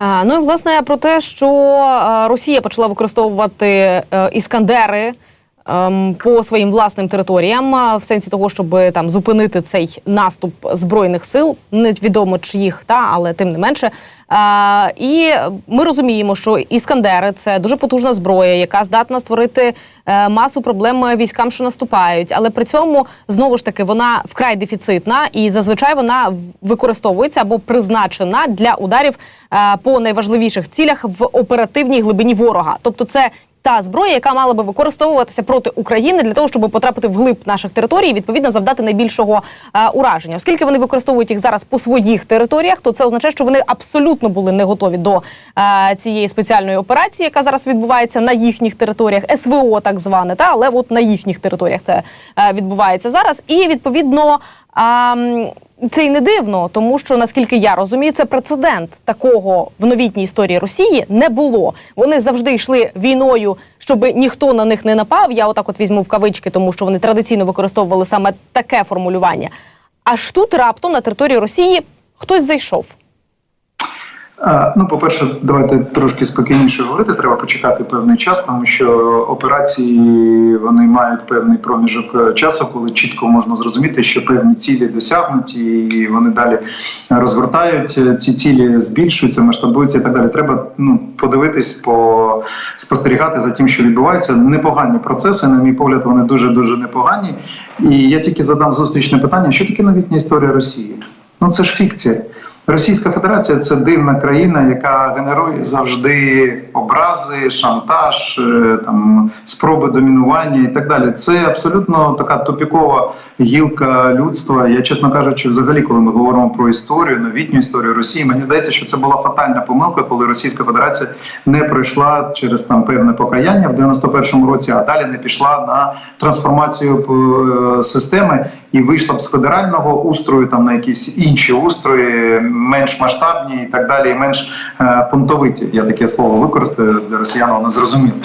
Ну і власне про те, що е, Росія почала використовувати е, іскандери ем, по своїм власним територіям, в сенсі того, щоб там зупинити цей наступ збройних сил, невідомо чиїх, та але тим не менше. І ми розуміємо, що іскандери це дуже потужна зброя, яка здатна створити е, масу проблем військам, що наступають. Але при цьому знову ж таки вона вкрай дефіцитна і зазвичай вона використовується або призначена для ударів е, по найважливіших цілях в оперативній глибині ворога. Тобто, це та зброя, яка мала би використовуватися проти України для того, щоб потрапити в глиб наших територій, відповідно завдати найбільшого е, ураження. Оскільки вони використовують їх зараз по своїх територіях, то це означає, що вони абсолютно були не готові до е, цієї спеціальної операції, яка зараз відбувається на їхніх територіях, СВО так зване, та але от на їхніх територіях це е, відбувається зараз. І відповідно. ем, це й не дивно, тому що наскільки я розумію, це прецедент такого в новітній історії Росії не було. Вони завжди йшли війною, щоб ніхто на них не напав. Я отак от візьму в кавички, тому що вони традиційно використовували саме таке формулювання. Аж тут раптом на території Росії хтось зайшов. А, Ну, по-перше, давайте трошки спокійніше говорити. Треба почекати певний час, тому що операції вони мають певний проміжок е, часу, коли чітко можна зрозуміти, що певні цілі досягнуті, і вони далі розгортаються. Ці цілі збільшуються, масштабуються і так далі. Треба ну подивитись, по спостерігати за тим, що відбувається. Непогані процеси. На мій погляд, вони дуже дуже непогані. І я тільки задам зустрічне питання: що таке новітня історія Росії? Ну це ж фікція. Російська Федерація це дивна країна, яка генерує завжди образи, шантаж, е, там спроби домінування і так далі. Це абсолютно така тупікова гілка людства. Я чесно кажучи, взагалі, коли ми говоримо про історію, новітню історію Росії, мені здається, що це була фатальна помилка, коли Російська Федерація не пройшла через там певне покаяння в 91-му році, а далі не пішла на трансформацію е, системи і вийшла б з федерального устрою там на якісь інші устрої, менш масштабні і так далі, і менш е, пунктовиті. Я таке слово використаю для росіян, воно зрозуміло.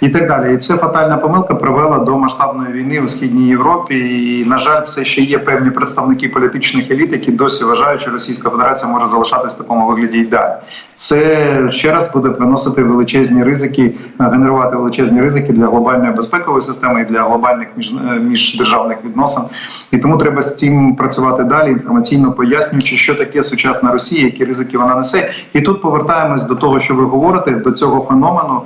І так далі. І це фатальна помилка привела до масштабної війни у східній Європі. І на жаль, все ще є певні представники політичних еліт, які досі вважають, що Російська Федерація може залишатись в такому вигляді і далі. Це ще раз буде приносити величезні ризики, е, генерувати величезні ризики для глобальної безпекової системи і для глобальних між, е, міждержавних відносин. І тому треба з цим працювати далі, інформаційно пояснюючи, що таке сучасна Росія, які ризики вона несе. І тут повертаємось до того, що ви говорите, до цього феномену.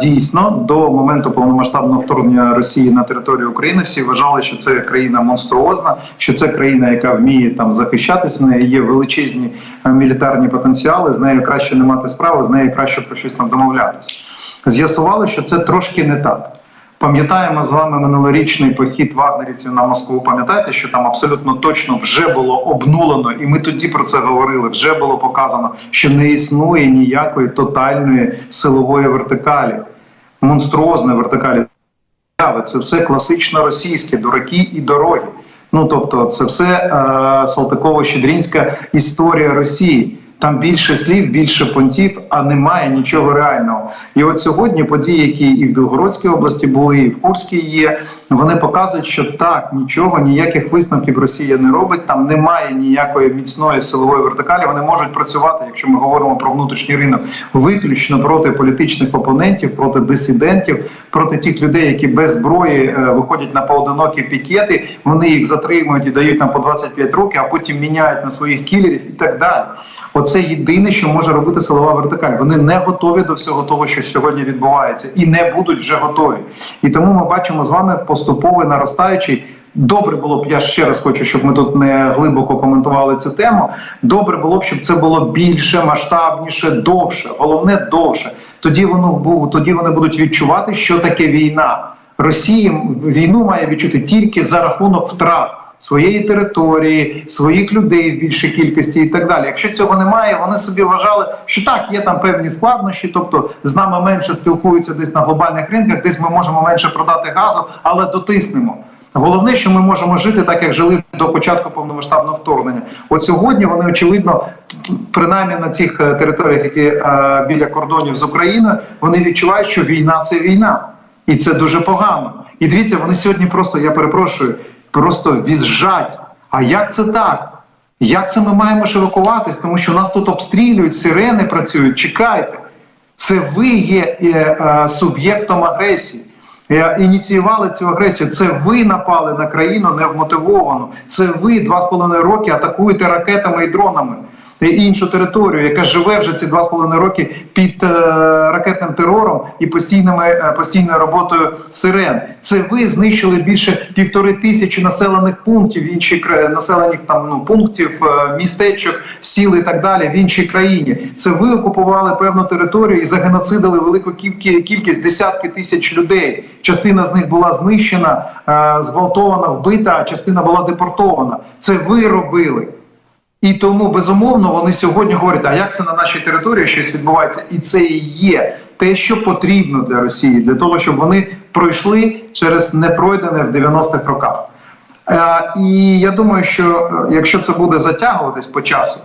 Дійсно, до моменту повномасштабного вторгнення Росії на територію України всі вважали, що це країна монструозна, що це країна, яка вміє там захищатись. В неї є величезні е, мілітарні потенціали. З нею краще не мати справи, з нею краще про щось там домовлятися. З'ясували, що це трошки не так. Пам'ятаємо з вами минулорічний похід вагнерівців на Москву. Пам'ятаєте, що там абсолютно точно вже було обнулено, і ми тоді про це говорили. Вже було показано, що не існує ніякої тотальної силової вертикалі, монструозної вертикалі. Це все класично російське, дураки і дороги. Ну тобто, це все е, Салтиково-Щедрінська історія Росії. Там більше слів, більше понтів, а немає нічого реального. І от сьогодні події, які і в Білгородській області були, і в Курській є, вони показують, що так нічого, ніяких висновків Росія не робить. Там немає ніякої міцної силової вертикалі. Вони можуть працювати, якщо ми говоримо про внутрішній ринок, виключно проти політичних опонентів, проти дисидентів, проти тих людей, які без зброї е, виходять на поодинокі пікети. Вони їх затримують і дають нам по 25 років, а потім міняють на своїх кілерів і так далі. Оце єдине, що може робити силова вертикаль. Вони не готові до всього того, що сьогодні відбувається, і не будуть вже готові. І тому ми бачимо з вами поступовий наростаючий. Добре було б, я ще раз хочу, щоб ми тут не глибоко коментували цю тему. Добре було б, щоб це було більше, масштабніше, довше. Головне довше. Тоді воно тоді вони будуть відчувати, що таке війна. Росія війну має відчути тільки за рахунок втрат своєї території, своїх людей в більшій кількості і так далі. Якщо цього немає, вони собі вважали, що так, є там певні складнощі, тобто з нами менше спілкуються десь на глобальних ринках, десь ми можемо менше продати газу, але дотиснемо. Головне, що ми можемо жити так, як жили до початку повномасштабного вторгнення. От сьогодні вони очевидно, принаймні на цих е, територіях, які е, біля кордонів з Україною, вони відчувають, що війна це війна, і це дуже погано. І дивіться, вони сьогодні просто я перепрошую, просто візжать. А як це так? Як це ми маємо ж евакуватись? Тому що нас тут обстрілюють, сирени працюють. Чекайте, це ви є е, е, суб'єктом агресії. Е, Ініціювали цю агресію. Це ви напали на країну невмотивовано. Це ви два з половиною роки атакуєте ракетами і дронами іншу територію, яка живе вже ці два з половиною роки під е, ракетним терором і постійними е, постійною роботою сирен. Це ви знищили більше півтори тисячі населених пунктів в іншій населених там ну пунктів, е, містечок, сіл і так далі в іншій країні. Це ви окупували певну територію і загеноцидили велику кількість, кількість десятки тисяч людей. Частина з них була знищена, зґвалтована, вбита, а частина була депортована. Це ви робили. І тому безумовно вони сьогодні говорять, а як це на нашій території щось відбувається, і це і є те, що потрібно для Росії, для того, щоб вони пройшли через непройдене в 90-х роках. Е, і я думаю, що е, якщо це буде затягуватись по часу,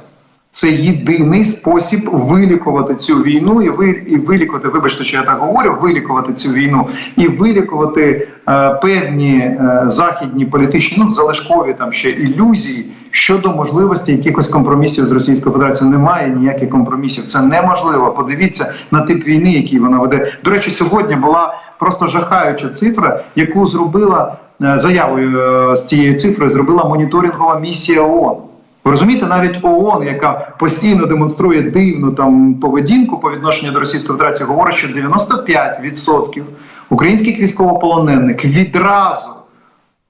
це єдиний спосіб вилікувати цю війну і ви і вилікувати, вибачте, що я так говорю, вилікувати цю війну і вилікувати е, певні е, західні політичні, ну залишкові там ще ілюзії щодо можливості якихось компромісів з Російською Федерацією. Немає ніяких компромісів. Це неможливо. Подивіться на тип війни, який вона веде. До речі, сьогодні була просто жахаюча цифра, яку зробила е, заявою е, з цією цифрою, зробила моніторингова місія ООН. Ви розумієте, навіть ООН, яка постійно демонструє дивну там поведінку по відношенню до Російської Федерації, говорить, що 95% українських військовополонених відразу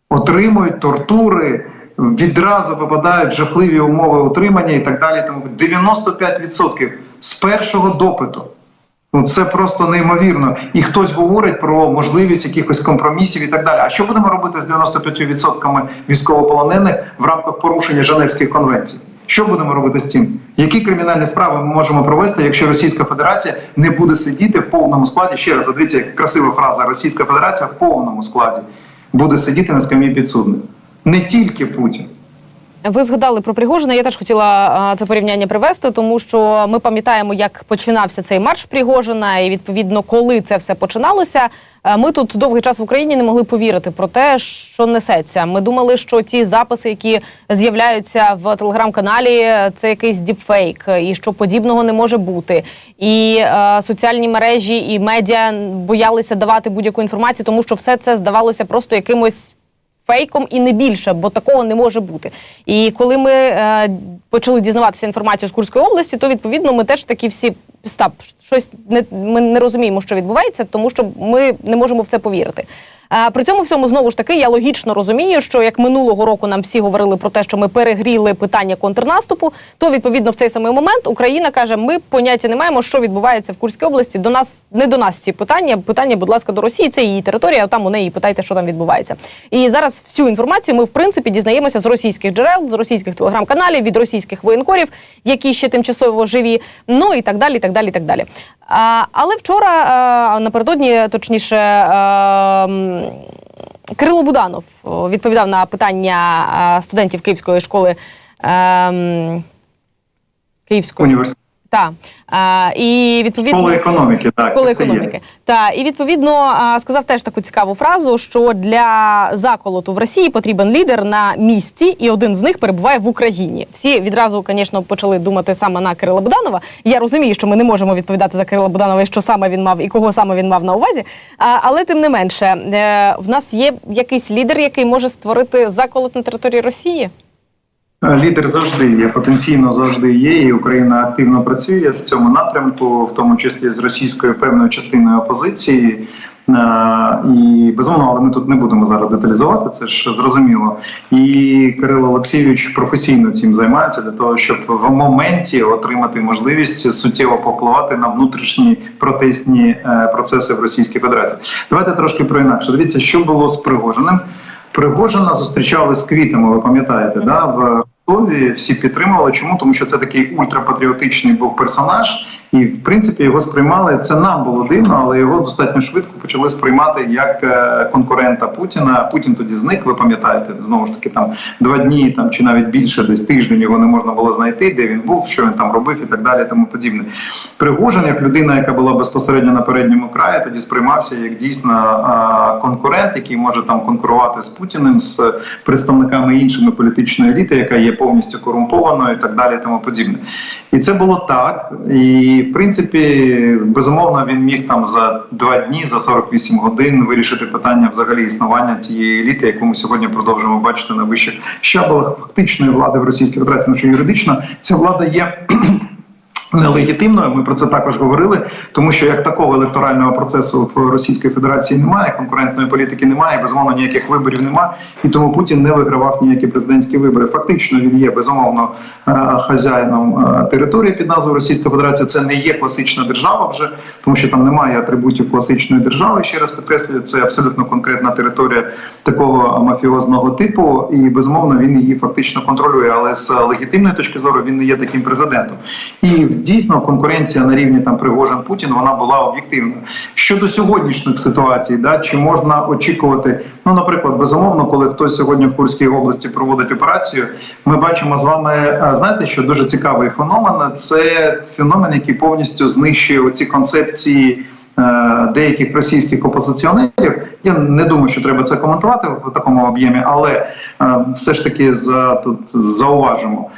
отримують тортури, відразу випадають жахливі умови утримання і так далі. Тому 95% з першого допиту. Ну це просто неймовірно. І хтось говорить про можливість якихось компромісів і так далі. А що будемо робити з 95% військовополонених в рамках порушення Женевських конвенцій? Що будемо робити з цим? Які кримінальні справи ми можемо провести, якщо Російська Федерація не буде сидіти в повному складі? Ще раз дивіться, як красива фраза: Російська Федерація в повному складі буде сидіти на скам'ї підсудних. Не тільки Путін. Ви згадали про Пригожина. Я теж хотіла це порівняння привести, тому що ми пам'ятаємо, як починався цей марш Пригожина, і відповідно, коли це все починалося. е, Ми тут довгий час в Україні не могли повірити про те, що несеться. Ми думали, що ті записи, які з'являються в телеграм-каналі, це якийсь діпфейк, і що подібного не може бути. І е, соціальні мережі і медіа боялися давати будь-яку інформацію, тому що все це здавалося просто якимось фейком і не більше, бо такого не може бути. І коли ми е, почали дізнаватися інформацію з Курської області, то відповідно ми теж такі всі стап, щось не ми не розуміємо, що відбувається, тому що ми не можемо в це повірити. Е, при цьому всьому знову ж таки я логічно розумію, що як минулого року нам всі говорили про те, що ми перегріли питання контрнаступу, то відповідно в цей самий момент Україна каже: ми поняття не маємо, що відбувається в Курській області. До нас не до нас ці питання. Питання, будь ласка, до Росії. Це її територія. а Там у неї питайте, що там відбувається. І зараз всю інформацію ми в принципі дізнаємося з російських джерел, з російських телеграм-каналів, від російських воєнкорів, які ще тимчасово живі. Ну і так далі. і так далі, і так далі. А, але вчора а, напередодні, точніше. А, Кирило Буданов відповідав на питання студентів Київської школи а, Київської Університет та а, і відповідно школи економіки, так є. економіки. Та і відповідно сказав теж таку цікаву фразу, що для заколоту в Росії потрібен лідер на місці, і один з них перебуває в Україні. Всі відразу, звісно, почали думати саме на Кирила Буданова. Я розумію, що ми не можемо відповідати за Кирила Буданова, і що саме він мав і кого саме він мав на увазі. А, але тим не менше, е, в нас є якийсь лідер, який може створити заколот на території Росії. Лідер завжди є, потенційно завжди є, і Україна активно працює в цьому напрямку, в тому числі з російською певною частиною опозиції. Е, І безумовно, але ми тут не будемо зараз деталізувати, це ж зрозуміло. І Кирило Олексійович професійно цим займається для того, щоб в моменті отримати можливість суттєво попливати на внутрішні протестні е, процеси в Російській Федерації. Давайте трошки про інакше. Дивіться, що було з Пригожиним. Пригожина зустрічали з квітами, ви пам'ятаєте, да? в Ростові всі підтримували. Чому? Тому що це такий ультрапатріотичний був персонаж, і в принципі його сприймали. Це нам було дивно, але його достатньо швидко почали сприймати як е, конкурента Путіна. Путін тоді зник. Ви пам'ятаєте, знову ж таки, там два дні там чи навіть більше, десь тиждень його не можна було знайти, де він був, що він там робив, і так далі, тому подібне. Пригожин, як людина, яка була безпосередньо на передньому краї, тоді сприймався як дійсно конкурент, який може там конкурувати з Путіним, з представниками іншими політичної еліти, яка є повністю корумповано і так далі, і тому подібне. І це було так. І в принципі, безумовно, він міг там за два дні, за 48 годин вирішити питання взагалі існування тієї еліти, яку ми сьогодні продовжуємо бачити на вищих щабелах фактичної влади в Російській Федерації, тому що юридично ця влада є. Нелегітимною, ми про це також говорили, тому що як такого електорального процесу в Російській Федерації немає, конкурентної політики немає, безумовно ніяких виборів немає, і тому Путін не вигравав ніякі президентські вибори. Фактично він є безумовно е, хазяїном е, території під назвою Російська Федерація. Це не є класична держава вже, тому що там немає атрибутів класичної держави. Ще раз підкреслюю, це абсолютно конкретна територія такого мафіозного типу, і безумовно він її фактично контролює. Але з легітимної точки зору він не є таким президентом. І дійсно конкуренція на рівні там Пригожин Путін вона була об'єктивною. Щодо сьогоднішніх ситуацій, да чи можна очікувати? Ну, наприклад, безумовно, коли хтось сьогодні в Курській області проводить операцію, ми бачимо з вами. е, Знаєте, що дуже цікавий феномен це феномен, який повністю знищує оці концепції. е, Деяких російських опозиціонерів я не думаю, що треба це коментувати в такому об'ємі, але е, все ж таки за тут зауважимо.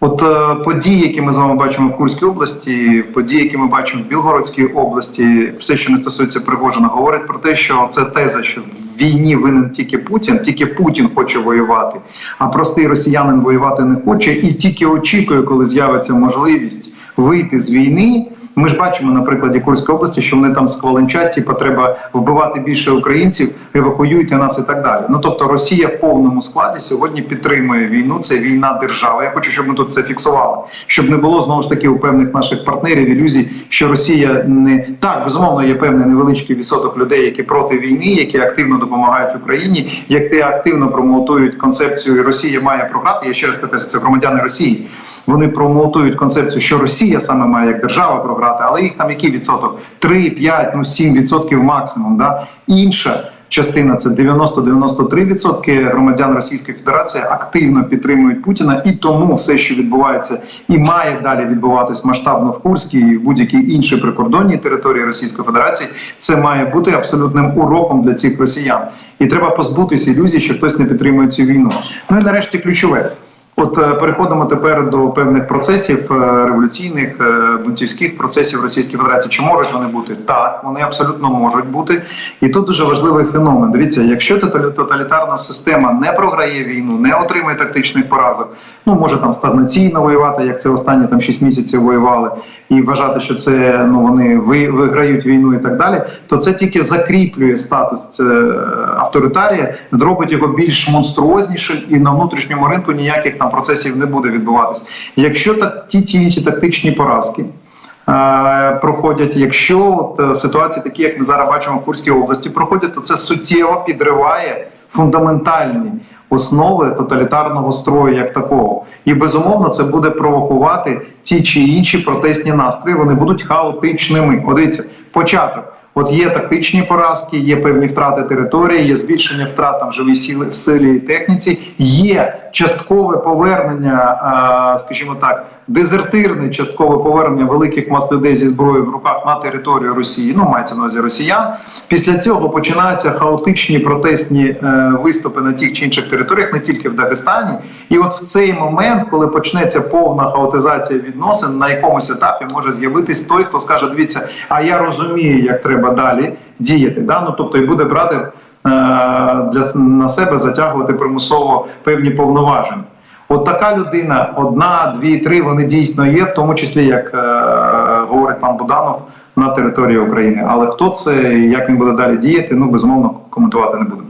От е, події, які ми з вами бачимо в Курській області, події, які ми бачимо в Білгородській області, все, що не стосується Пригожина, говорить про те, що це теза, що в війні винен тільки Путін, тільки Путін хоче воювати, а простий росіянин воювати не хоче і тільки очікує, коли з'явиться можливість вийти з війни. Ми ж бачимо на прикладі Курської області, що вони там скваленчать, типу, треба вбивати більше українців, евакуюйте нас і так далі. Ну тобто Росія в повному складі сьогодні підтримує війну. Це війна держави. Я хочу, щоб ми тут це фіксували, щоб не було знову ж таки у певних наших партнерів ілюзій, що Росія не так безумовно є певний невеличкий відсоток людей, які проти війни, які активно допомагають Україні, які активно промоутують концепцію Росія має програти. Я ще раз питаю, це громадяни Росії. Вони промоутують концепцію, що Росія саме має як держава програти, але їх там який відсоток? 3, 5, ну 7 відсотків максимум. Да? Інша частина це 90-93% громадян Російської Федерації активно підтримують Путіна, і тому все, що відбувається, і має далі відбуватись масштабно в Курській і в будь-якій іншій прикордонній території Російської Федерації, це має бути абсолютним уроком для цих росіян. І треба позбутися ілюзій, що хтось не підтримує цю війну. Ну і нарешті ключове. От е, переходимо тепер до певних процесів е, революційних е, бунтівських процесів Російської Федерації. Чи можуть вони бути? Так, вони абсолютно можуть бути. І тут дуже важливий феномен. Дивіться, якщо тоталітарна система не програє війну, не отримує тактичних поразок, ну може там стагнаційно воювати, як це останні там 6 місяців воювали, і вважати, що це ну вони ви, виграють війну і так далі, то це тільки закріплює статус авторитарія, робить його більш монструознішим, і на внутрішньому ринку ніяких там процесів не буде відбуватись. Якщо так ті ті інші тактичні поразки. е, Проходять, якщо от е, ситуації, такі як ми зараз бачимо в Курській області, проходять, то це суттєво підриває фундаментальні основи тоталітарного строю як такого. І безумовно це буде провокувати ті чи інші протестні настрої. Вони будуть хаотичними. От дивіться, початок. От є тактичні поразки, є певні втрати території, є збільшення втрат там живій сили в силі і техніці, є часткове повернення, скажімо так, дезертирне часткове повернення великих мас людей зі зброєю в руках на територію Росії. Ну мається на увазі росіян. Після цього починаються хаотичні протестні е, виступи на тих чи інших територіях, не тільки в Дагестані. І от в цей момент, коли почнеться повна хаотизація відносин, на якомусь етапі може з'явитись той, хто скаже: дивіться, а я розумію, як треба далі діяти. Да? Ну, тобто і буде брати е, для на себе затягувати примусово певні повноваження. От така людина, одна, дві, три, вони дійсно є, в тому числі, як е, говорить пан Буданов, на території України. Але хто це як він буде далі діяти, ну безумовно коментувати не будемо.